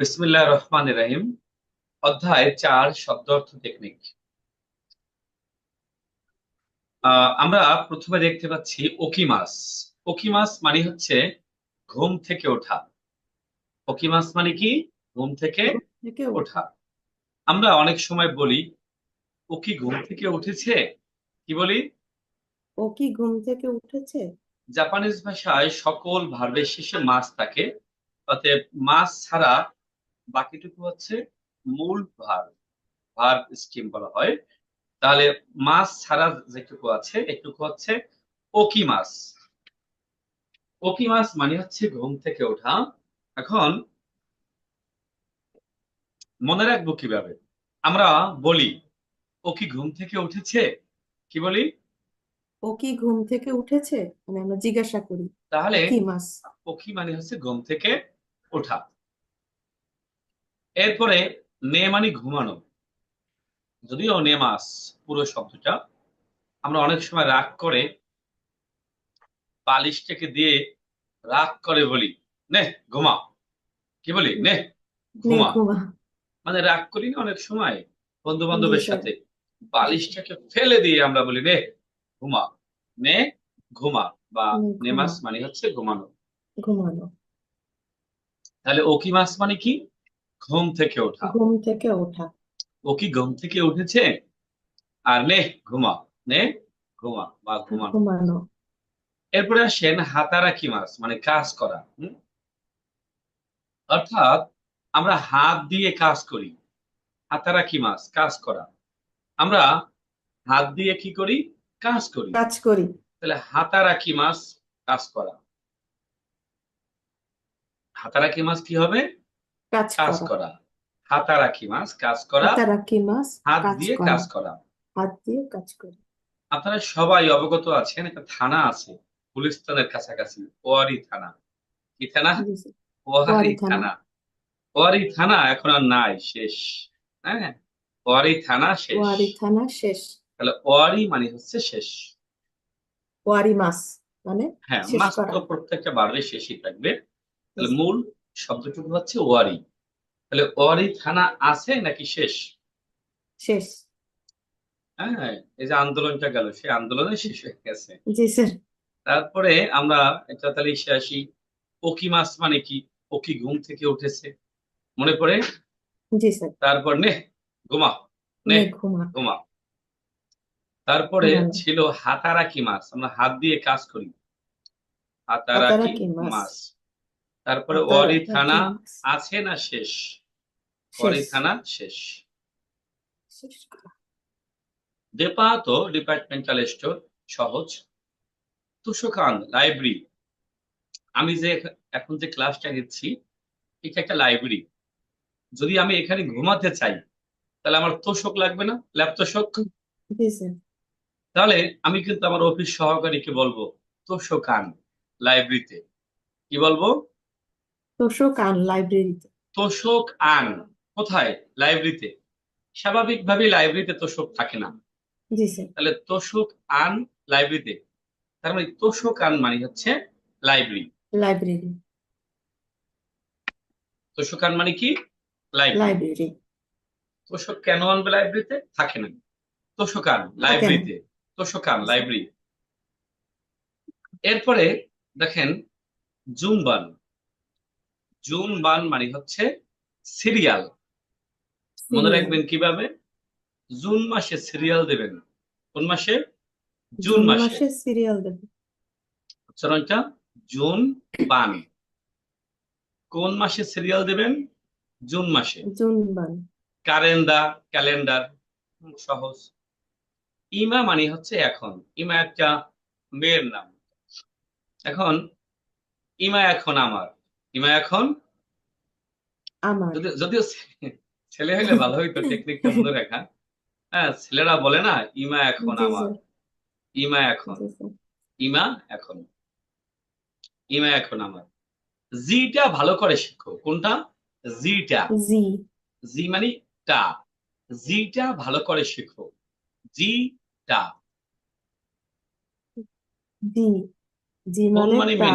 বিসমিল্লাহ রহমান রাহিম অধ্যায় চার শব্দ অর্থ টেকনিক আমরা প্রথমে দেখতে পাচ্ছি ওকিমাস। ওকিমাস মানে হচ্ছে ঘুম থেকে ওঠা। ওকিমাস মানে কি? ঘুম থেকে থেকে ওঠা। আমরা অনেক সময় বলি ও কি ঘুম থেকে উঠেছে? কি বলি? ও কি ঘুম থেকে উঠেছে? জাপানিজ ভাষায় সকল ভার্বের শেষে মাস থাকে। অতএব মাস ছাড়া বাকিটুকু হচ্ছে মূল ভার্ব ভার্ব স্ট্রিম বলা হয়। তাহলে মাস ছাড়া যেটুকু আছে এটুকু হচ্ছে ওকি মাস ওকি মাস মানে হচ্ছে ঘুম থেকে ওঠা। এখন মনে রাখব কীভাবে? আমরা বলি ও কি ঘুম থেকে উঠেছে? কি বলি? ও কি ঘুম থেকে উঠেছে? মানে আমরা জিজ্ঞাসা করি তাহলে কি মাস পক্ষী মানে হচ্ছে ঘুম থেকে ওঠা। এরপরে নে মানে ঘুমানো। যদিও নেমাস পুরো শব্দটা আমরা অনেক সময় রাগ করে বালিশটাকে দিয়ে রাগ করে বলি নে ঘুমা। কি বলি? নে ঘুমা। মানে রাগ করি না অনেক সময় বন্ধু বান্ধবের সাথে। বালিশটাকে ফেলে দিয়ে আমরা বলি নে ঘুমা। নে ঘুমা। বা নেমাস মানে হচ্ছে ঘুমানো। ঘুমানো। তাহলে ওকি মাস মানে কি? ঘুম থেকে ওঠা। ঘুম থেকে ওঠা। ও কি ঘুম থেকে উঠেছে? আর নে ঘুমা নে ঘুমা বা ঘুমানো। ঘুমানো। এরপরে আসেন হাতারাকি মাস মানে কাজ করা অর্থাৎ আমরা হাত দিয়ে কাজ করি। হাতারাকি মাস কাজ করা। আমরা হাত দিয়ে কি করি? কাজ করি। কাজ করি। তাহলে হাতারাকি মাস কাজ করা। হাতারাকি মাস কি হবে? কাজ করা। হাতারাকি মাস কাজ করা। হাতারাকি মাস হাত কাজ দিয়ে কাজ করা। হাত দিয়ে কাজ করি। আপনারা সবাই অবগত আছেন একটা থানা আছে গুলিস্তানের কাছাকাছি ওয়ারি থানা। কি থানা? ওয়ারি থানা। ওয়ারি থানা এখন আর নাই শেষ। হ্যাঁ? ওয়ারি থানা শেষ। ওয়ারি থানা শেষ। তাহলে ওয়ারি মানে হচ্ছে শেষ। ওয়ারি মাস মানে হ্যাঁ মাস তো প্রত্যেকটা বারে শেষই থাকবে। তাহলে মূল শব্দটুকু হচ্ছে ওয়ারি। তাহলে ওয়ারি থানা আছে নাকি শেষ? শেষ। হ্যাঁ এই যে আন্দোলনটা গেল সেই আন্দোলনে শেষ হয়ে গেছে। জি স্যার। তারপরে আমরা একটা তাহলে এসে আসি ওকি মাস মানে কি? ওকি ঘুম থেকে উঠেছে। মনে পড়ে? জি স্যার। তারপর নে ঘুমা নে ঘুমা। তারপরে ছিল হাতারাকি মাছ আমরা হাত দিয়ে কাজ করি। হাতারাকি মাছ। তারপরে ওয়ারি থানা আছে না শেষ? ওয়ারি থানা শেষ। শেষ। করা দেপা তো ডিপার্টমেন্টাল স্টোর সহজ। তুষকান লাইব্রেরি। আমি যে এখন যে ক্লাসটা নিচ্ছি এটা একটা লাইব্রেরি। যদি আমি এখানে ঘুমাতে চাই তাহলে আমার তোষক লাগবে না? ল্যাপ তোষক? তাহলে আমি কিন্তু আমার অফিস সহকারীকে বলব তোষকান লাইব্রেরিতে। কি বলব? তোষকান লাইব্রেরিতে। তোষক আন কোথায়? লাইব্রেরিতে। স্বাভাবিকভাবে লাইব্রেরিতে তোষক থাকে না। জি স্যার। তাহলে তোষক আন লাইব্রেরিতে। তার মানে তোষক আন মানে হচ্ছে লাইব্রেরি। লাইব্রেরি। তোষক আন মানে কি? লাইব্রেরি। লাইব্রেরি। তোষক কেন আনবে লাইব্রেরিতে? থাকে না। তোষক আন লাইব্রেরিতে। তোষক আন লাইব্রেরি। এরপরে দেখেন জুমবান। জুনবান মানে হচ্ছে সিরিয়াল। মনে রাখবেন কীভাবে? জুন মাসে সিরিয়াল দেবেন। কোন মাসে? জুন জুন মাসে। সিরিয়াল দেবে উচ্চারণটা জুন বান। কোন মাসে সিরিয়াল দেবেন? জুন মাসে। জুন বান। কারেন্ডা ক্যালেন্ডার সহজ। ইমা মানে হচ্ছে এখন। ইমা একটা মেয়ের নাম। এখন ইমা এখন আমার। ইমা এখন? আমার। যদিও ছেলে হলে ভালো হইতো টেকনিকটা মনে রাখা হ্যাঁ? ছেলেরা বলে না ইমা এখন আমার। ইমা এখন। ইমা এখন। ইমা এখন আমার। জিটা ভালো করে শিখো। কোনটা? জিটা। জি। জি মানে টা। জিটা ভালো করে শিখো। জি। টা জি জি মানে মানে টা।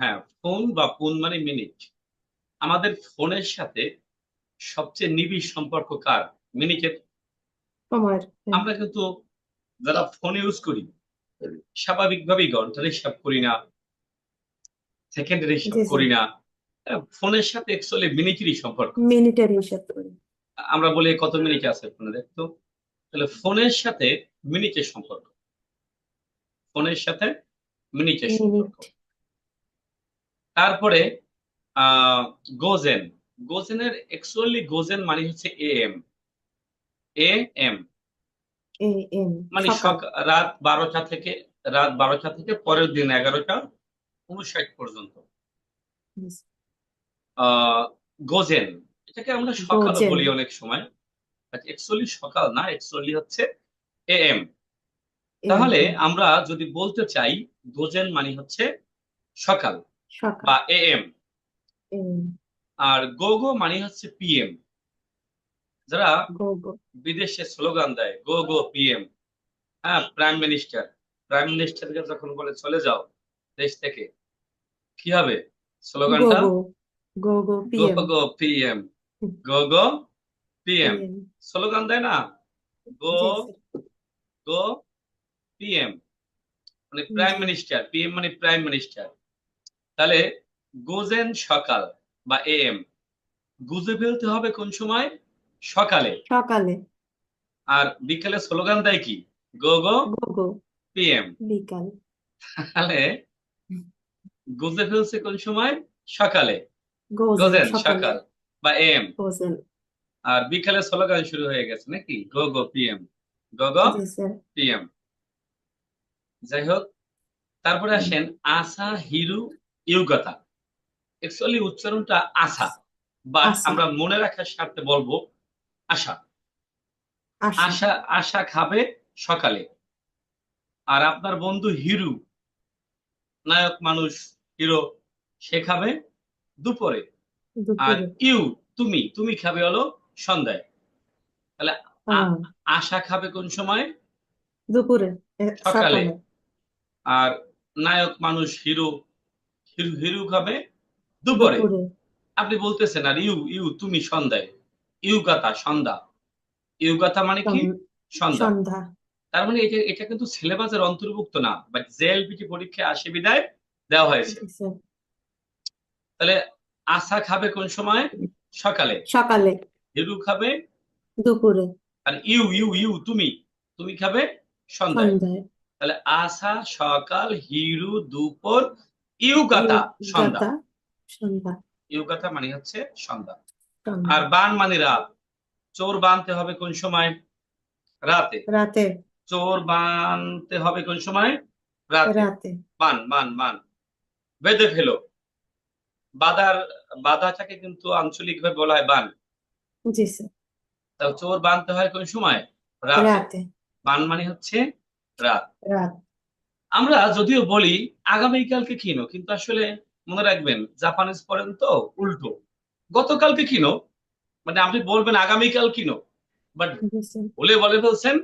হ্যাঁ ফোন বা ফোন মানে মিনিট আমাদের ফোনের সাথে সবচেয়ে নিবিড় সম্পর্ক কার? মিনিটের হ্যাঁ। আমরা কিন্তু যারা ফোন ইউজ করি স্বাভাবিকভাবেই ঘণ্টার হিসাব করি না সেকেন্ডের হিসাব। করি না। ফোনের সাথে অ্যাকচুয়ালি মিনিটেরই সম্পর্ক। মিনিটের হিসাব করি। আমরা বলি কত মিনিট আছে ফোনে দেখতো তাহলে ফোনের সাথে মিনিটের সম্পর্ক। ফোনের সাথে মিনিটের সম্পর্ক। তারপরে আহ গোজেন গোজেনের অ্যাকচুয়ালি গোজেন মানে হচ্ছে এ এম এ এম মানে রাত বারোটা থেকে রাত বারোটা থেকে পরের দিন এগারোটা উনষাট পর্যন্ত। আহ গোজেন এটাকে আমরা সকাল বলি অনেক সময়। অ্যাকচুয়ালি সকাল না অ্যাকচুয়ালি হচ্ছে এ এম তাহলে আমরা যদি বলতে চাই গোজেন মানে হচ্ছে সকাল। বা এ এম আর গোগো মানে হচ্ছে পিএম যারা গো গো বিদেশে স্লোগান দেয় গো গো পিএম হ্যাঁ প্রাইম মিনিস্টার প্রাইম মিনিস্টারকে যখন বলে চলে যাও দেশ থেকে কি হবে স্লোগানটা? Go go go go PM go PM go go PM PM slogan দেয় না? গো গো পিএম মানে প্রাইম। মিনিস্টার পিএম মানে প্রাইম মিনিস্টার তাহলে গোজেন সকাল বা এএম। গুজে ফেলতে হবে কোন সময়? সকালে। সকালে। আর বিকালে স্লোগান দেয় কি? Go go go PM. বিকাল। তাহলে গুজে ফেলছে কোন সময়? সকালে। গোজেন সকাল। বা এম গোজেন। আর বিকালে স্লোগান শুরু হয়ে গেছে নাকি? Go go PM. Go go PM. যাই হোক তারপরে আসেন আসা হিরু ইউগাতা। অ্যাকচুয়ালি উচ্চারণটা আশা বা আমরা মনে রাখার স্বার্থে বলব আশা। আশা। আশা খাবে সকালে। আর আপনার বন্ধু হিরু নায়ক মানুষ হিরো সে খাবে দুপুরে। আর ইউ তুমি তুমি খাবে হলো সন্ধ্যায়। তাহলে আশা খাবে কোন সময়? দুপুরে। সকালে। আর নায়ক মানুষ হিরো হিরু খাবে দুপুরে। আপনি বলতেছেন আর ইউ ইউ তুমি সন্ধ্যায়। সন্ধ্যা। মানে কি? সন্ধ্যা। তার মানে এটা এটা কিন্তু সিলেবাসের অন্তর্ভুক্ত না বাট জেএলপিটি পরীক্ষায় আসে বিদায় দেওয়া হয়েছে। তাহলে আশা খাবে কোন সময়? সকালে। সকালে। হিরু খাবে দুপুরে। আর ইউ ইউ ইউ তুমি তুমি খাবে সন্ধ্যায়। সন্ধ্যায়। তাহলে আশা সকাল হিরু দুপুর ইউ গাথা সন্ধ্যা। গাতা সন্ধ্যা। ইউ মানে হচ্ছে সন্ধ্যা। আর বান মানে রাত। চোর বানতে হবে কোন সময়? রাতে। রাতে। চোর বানতে হবে কোন সময়? রাতে। বান বান বান। বেঁধে ফেলো। বাদার বাধাটাকে কিন্তু আঞ্চলিকভাবে বলা হয় বান। জি স্যার। তা চোর বানতে হয় কোন সময়? রাতে। বান মানে হচ্ছে রাত। রাত। আমরা যদিও বলি আগামীকালকে কিনো কিন্তু আসলে মনে রাখবেন জাপানিজ পড়েন তো উল্টো। গতকালকে কিনো মানে আপনি বলবেন আগামীকাল কিনো বাট বলে বলে ফেলছেন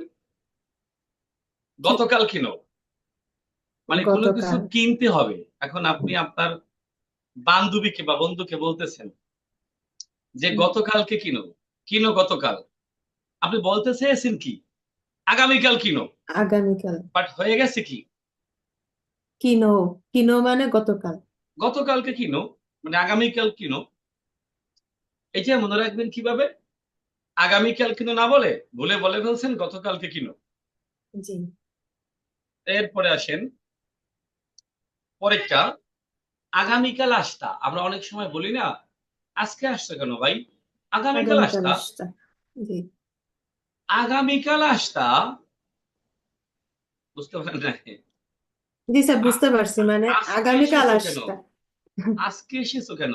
গতকাল কিনো। মানে কোনো কিছু কিনতে হবে। এখন আপনি আপনার বান্ধবীকে বা বন্ধুকে বলতেছেন যে গতকালকে কিনো কিনো গতকাল। আপনি বলতে চেয়েছেন কি? আগামীকাল কিনো। আগামীকাল। বাট হয়ে গেছে কি? কিনো কিনো মানে গতকাল। গতকালকে কিনো মানে আগামীকাল কিনো। এটা মনে রাখবেন কীভাবে? আগামীকাল কিনো না বলে বলে বলে ফেলছেন গতকালকে কিনো। জি। এরপরে আসেন পরেরটা আগামীকাল আসতা। আমরা অনেক সময় বলি না আজকে আসছে কেন ভাই? আগামীকাল আসতা। আসতা আগামীকাল আসতা বুঝতে পারেন না। জি স্যার বুঝতে পারছি মানে আগামীকাল? আসতা। আজকে এসেছ কেন?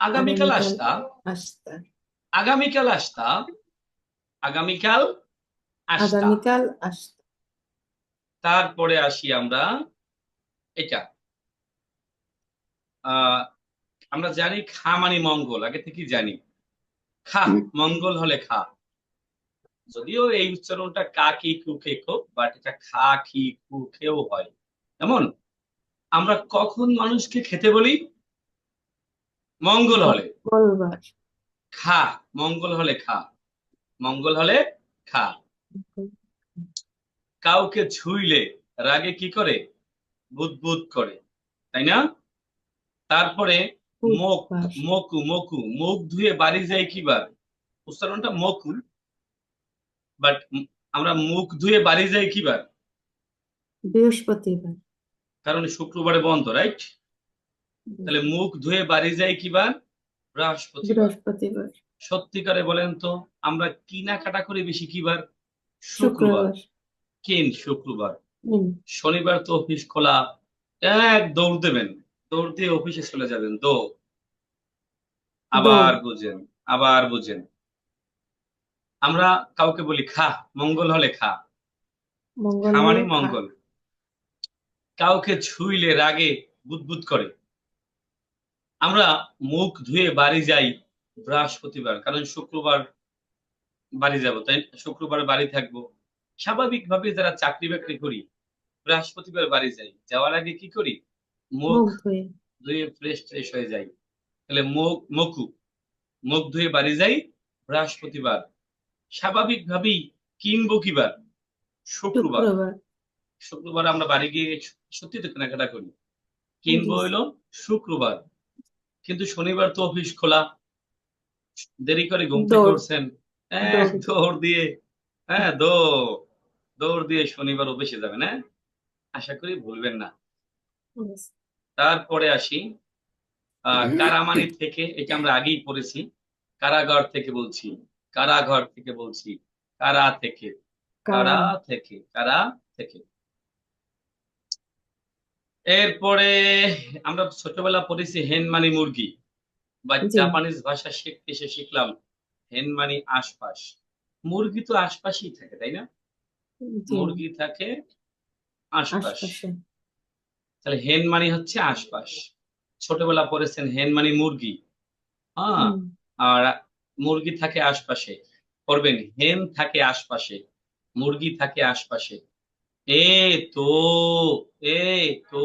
আগামীকাল। আসতা? আসতা। আগামীকাল আসতা? আগামীকাল আসতা। আগামীকাল আসতা। তারপরে আসি আমরা। এটা আহ আমরা জানি খা মানে মঙ্গল আগে থেকেই জানি। খা মঙ্গল হলে খা। যদিও এই উচ্চারণটা কা কি কু খে খো বাট এটা খা খি কু খেও হয়। এমন? আমরা কখন মানুষকে খেতে বলি? মঙ্গল হলে। খা মঙ্গল হলে খা। মঙ্গল হলে খা। কাউকে ছুঁইলে রাগে কি করে? বুদবুদ করে তাই না? তারপরে মুখ মকু মকু মুখ ধুয়ে বাড়ি যাই কিবার? উচ্চারণটা মকু বাট আমরা মুখ ধুয়ে বাড়ি যাই কিবার? বৃহস্পতিবার। কারণ শুক্রবারে বন্ধ রাইট তাহলে মুখ ধুয়ে বাড়ি যাই কিবার বৃহস্পতিবার। বৃহস্পতিবার। সত্যিকারে বলেন তো আমরা কেনাকাটা করি বেশি কিবার শুক্রবার। শুক্রবার। কেন শুক্রবার? শনিবার তো অফিস খোলা এক দৌড় দেবেন দৌড় দিয়ে অফিসে চলে যাবেন দৌড়। আবার বুঝেন আবার বুঝেন। আমরা কাউকে বলি খা মঙ্গল হলে খা। মঙ্গল খা মানে মঙ্গল। কাউকে ছুঁইলে রাগে বুদবুদ করে। আমরা মুখ ধুয়ে বাড়ি যাই বৃহস্পতিবার কারণ শুক্রবার বাড়ি যাব তাই শুক্রবার বাড়ি থাকব। স্বাভাবিকভাবে যারা চাকরি বাকরি করি বৃহস্পতিবার বাড়ি যাই। যাওয়ার আগে কি করি? মুখ ধুয়ে। ধুয়ে ফ্রেশ হয়ে যাই। তাহলে মুখ মকু মুখ ধুয়ে বাড়ি যাই বৃহস্পতিবার। স্বাভাবিকভাবেই কিনবো কিবার? শুক্রবার। শুক্রবার আমরা বাড়ি গিয়ে সত্যি তো কেনাকাটা করি। কিনবো হইল শুক্রবার। কিন্তু শনিবার তো অফিস খোলা। দেরি করে ঘুম থেকে। উঠছেন। এক দৌড়। দিয়ে হ্যাঁ দৌড়। দৌড় দিয়ে শনিবার অফিসে যাবেন হ্যাঁ? আশা করি ভুলবেন না। তারপরে আসি কারামানি থেকে এটা আমরা আগেই পড়েছি। কারাগার থেকে বলছি কারাঘর থেকে বলছি কারা থেকে? কারা থেকে? কারা থেকে? এরপরে আমরা ছোটবেলা পড়েছি হেন মানে মুরগি বা জাপানিজ ভাষা শিখতে এসে শিখলাম হেন মানে আশপাশ। মুরগি তো আশপাশেই থাকে তাই না? মুরগি থাকে আশপাশ। তাহলে হেন মানে হচ্ছে আশপাশ। ছোটবেলা পড়েছেন হেন মানে মুরগি। হ্যাঁ আর মুরগি থাকে আশপাশে। পড়বেন হেন থাকে আশপাশে মুরগি থাকে আশপাশে। এ তো এ তো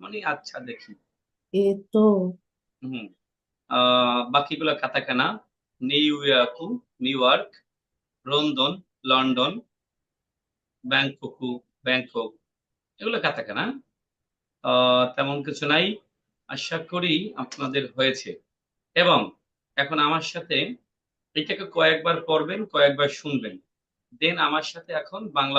মানে আচ্ছা দেখি। এ তো। হুম বাকিগুলো katakana New York New York London London ব্যাংককু Bangkok এগুলো কাতাকানা। আহ তেমন কিছু নাই আশা করি আপনাদের হয়েছে। এবং এখন আমার সাথে এটাকে কয়েকবার পড়বেন কয়েকবার শুনবেন। দেন আমার সাথে এখন বাংলা